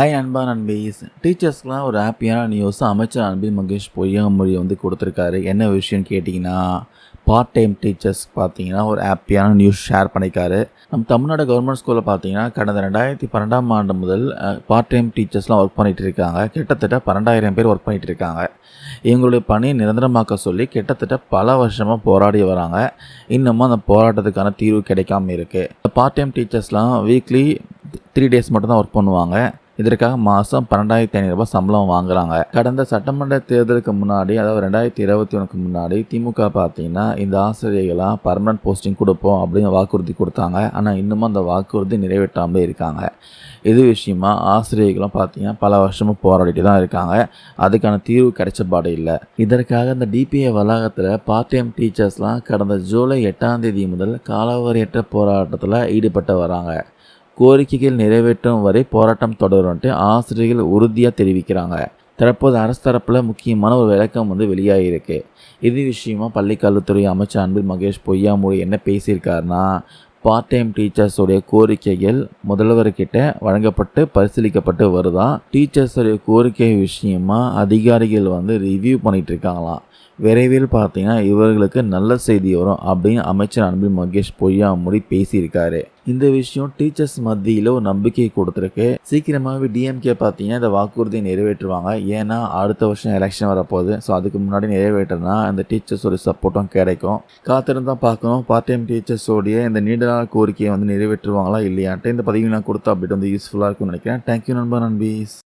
Hi அன்பா நண்பீஸ் டீச்சர்ஸ்க்கெலாம் ஒரு ஹாப்பியான நியூஸ் அமைச்சர் அன்பில் மகேஷ் பொய்யாமொழி வந்து கொடுத்துருக்காரு. என்ன விஷயம்னு கேட்டிங்கன்னா பார்ட் டைம் டீச்சர்ஸ் பார்த்தீங்கன்னா ஒரு ஹாப்பியான நியூஸ் ஷேர் பண்ணியிருக்காரு நம்ம தமிழ்நாடு கவர்மெண்ட் ஸ்கூலில் பார்த்தீங்கன்னா கடந்த ரெண்டாயிரத்தி பன்னெண்டாம் ஆண்டு முதல் பார்ட் டைம் டீச்சர்ஸ்லாம் ஒர்க் பண்ணிகிட்டு இருக்காங்க. கிட்டத்தட்ட பன்னெண்டாயிரம் பேர் ஒர்க் பண்ணிகிட்டு இருக்காங்க. இவங்களுடைய பணியை நிரந்தரமாக்க சொல்லி கிட்டத்தட்ட பல வருஷமாக போராடி வராங்க. இன்னமும் அந்த போராட்டத்துக்கான தீர்வு கிடைக்காம இருக்குது பார்ட் டைம் டீச்சர்ஸ்லாம் வீக்லி த்ரீ டேஸ் மட்டும் தான் ஒர்க் பண்ணுவாங்க. இதற்காக மாதம் பன்னெண்டாயிரத்தி ஐநூறுரூபா சம்பளம் வாங்குறாங்க. கடந்த சட்டமன்ற தேர்தலுக்கு முன்னாடி அதாவது ரெண்டாயிரத்தி இருபத்தி ஒன்றுக்கு முன்னாடி திமுக பார்த்தீங்கன்னா இந்த ஆசிரியர்களாம் பர்மனன்ட் போஸ்டிங் கொடுப்போம் அப்படின்னு வாக்குறுதி கொடுத்தாங்க. ஆனால் இன்னமும் அந்த வாக்குறுதி நிறைவேற்றாமலே இருக்காங்க. இது விஷயமா ஆசிரியர்களும் பார்த்தீங்கன்னா பல வருஷமாக போராடிட்டு தான் இருக்காங்க. அதுக்கான தீர்வு கிடைச்ச பாடு இல்லை. இதற்காக இந்த டிபிஏ வளாகத்தில் பார்ட் டைம் டீச்சர்ஸ்லாம் கடந்த ஜூலை எட்டாம் தேதி முதல் காலவரையற்ற போராட்டத்தில் ஈடுபட்டு வராங்க. கோரிக்கைகள் நிறைவேற்றும் வரை போராட்டம் தொடரும்ட்டு ஆசிரியர்கள் உறுதியாக தெரிவிக்கிறாங்க. தற்போது அரசு தரப்பில் முக்கியமான ஒரு விளக்கம் வந்து வெளியாகிருக்கு இது விஷயமா பள்ளிக்கல்வித்துறை அமைச்சர் அன்பில் மகேஷ் பொய்யாமொழி என்ன பேசியிருக்காருன்னா பார்ட் டைம் டீச்சர்ஸுடைய கோரிக்கைகள் முதல்வர்கிட்ட வழங்கப்பட்டு பரிசீலிக்கப்பட்டு வருதான் டீச்சர்ஸோடைய கோரிக்கை விஷயமா அதிகாரிகள் வந்து ரிவ்யூ பண்ணிகிட்டு இருக்காங்களாம் விரைவில் பார்த்தீங்கன்னா இவர்களுக்கு நல்ல செய்தி வரும் அப்படின்னு அமைச்சர் அன்பில் மகேஷ் பொய்யாமொழி பேசியிருக்காரு. இந்த விஷயம் டீச்சர்ஸ் மத்தியில் ஒரு நம்பிக்கை கொடுத்துருக்கு. சீக்கிரமாகவே டிஎம்கே பார்த்தீங்கன்னா இந்த வாக்குறுதியை நிறைவேற்றுவாங்க? ஏன்னா அடுத்த வருஷம் எலெக்ஷன் வரப்போகுது. ஸோ அதுக்கு முன்னாடி நிறைவேற்றினா அந்த டீச்சர்ஸோட சப்போர்ட்டும் கிடைக்கும். காத்திருந்தான் பார்க்கணும். பார்ட் டைம் டீச்சர்ஸோடைய இந்த நீண்ட நாள் கோரிக்கையை வந்து நிறைவேற்றுவாங்களா? இல்லையான்ட்டு இந்த பதிவு நான் கொடுத்தா அப்படின்ட்டு வந்து யூஸ்ஃபுல்லாக இருக்கும்னு நினைக்கிறேன். தேங்க்யூ நண்பர் நண்பீஸ்.